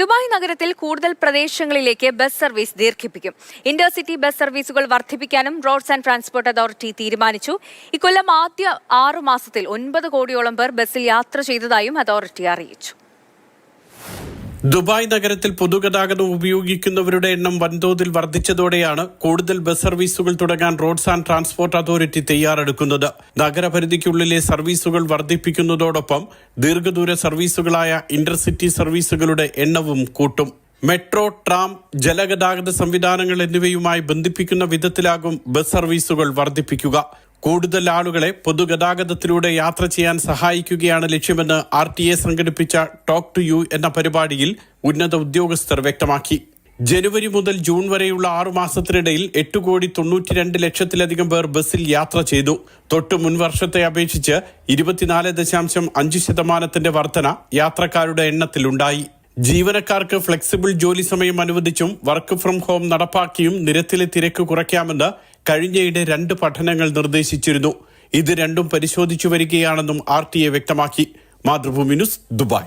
Dubai നഗരത്തിൽ കൂടുതൽ പ്രദേശങ്ങളിലേക്ക് ബസ് സർവീസ് ദീർഘിപ്പിക്കും. ഇന്റർസിറ്റി ബസ് സർവീസുകൾ വർദ്ധിപ്പിക്കാനും റോഡ്സ് ആൻഡ് ട്രാൻസ്പോർട്ട് അതോറിറ്റി തീരുമാനിച്ചു. ഇക്കൊല്ലം ആദ്യ ആറു മാസത്തിൽ ഒൻപത് കോടിയോളം പേർ ബസ്സിൽ യാത്ര ചെയ്തതായും അതോറിറ്റി അറിയിച്ചു. ദുബായ് നഗരത്തിൽ പൊതുഗതാഗതം ഉപയോഗിക്കുന്നവരുടെ എണ്ണം വൻതോതിൽ വർദ്ധിച്ചതോടെയാണ് കൂടുതൽ ബസ് സർവീസുകൾ തുടങ്ങാൻ റോഡ്സ് ആൻഡ് ട്രാൻസ്പോർട്ട് അതോറിറ്റി തയ്യാറെടുക്കുന്നത്. നഗരപരിധിക്കുള്ളിലെ സർവീസുകൾ വർദ്ധിപ്പിക്കുന്നതോടൊപ്പം ദീർഘദൂര സർവീസുകളായ ഇന്റർസിറ്റി സർവീസുകളുടെ എണ്ണവും കൂട്ടും. മെട്രോ ട്രാം ജലഗതാഗത സംവിധാനങ്ങൾ എന്നിവയുമായി ബന്ധിപ്പിക്കുന്ന വിധത്തിലാകും ബസ് സർവീസുകൾ വർദ്ധിപ്പിക്കുക. കൂടുതൽ ആളുകളെ പൊതുഗതാഗതത്തിലൂടെ യാത്ര ചെയ്യാൻ സഹായിക്കുകയാണ് ലക്ഷ്യമെന്ന് ആർ ടി എ സംഘടിപ്പിച്ച ടോക്ക് ടു യു എന്ന പരിപാടിയിൽ ഉന്നത ഉദ്യോഗസ്ഥർ വ്യക്തമാക്കി. ജനുവരി മുതൽ ജൂൺ വരെയുള്ള ആറു മാസത്തിനിടയിൽ എട്ട് കോടി തൊണ്ണൂറ്റിരണ്ട് ലക്ഷത്തിലധികം പേർ ബസ്സിൽ യാത്ര ചെയ്തു. തൊട്ടു മുൻ വർഷത്തെ അപേക്ഷിച്ച് ഇരുപത്തിനാല് ദശാംശം അഞ്ച് ശതമാനത്തിന്റെ വർധന യാത്രക്കാരുടെ എണ്ണത്തിലുണ്ടായി ജീവനക്കാർക്ക് ഫ്ലെക്സിബിൾ ജോലി സമയം അനുവദിച്ചും വർക്ക് ഫ്രം ഹോം നടപ്പാക്കിയും നിരത്തിലെ തിരക്ക് കുറയ്ക്കാമെന്ന് കഴിഞ്ഞയിടെ രണ്ട് പഠനങ്ങൾ നിർദ്ദേശിച്ചിരുന്നു. ഇത് രണ്ടും പരിശോധിച്ചു വരികയാണെന്നും ആർ ടി എ വ്യക്തമാക്കി. Mathrubhumi news Dubai.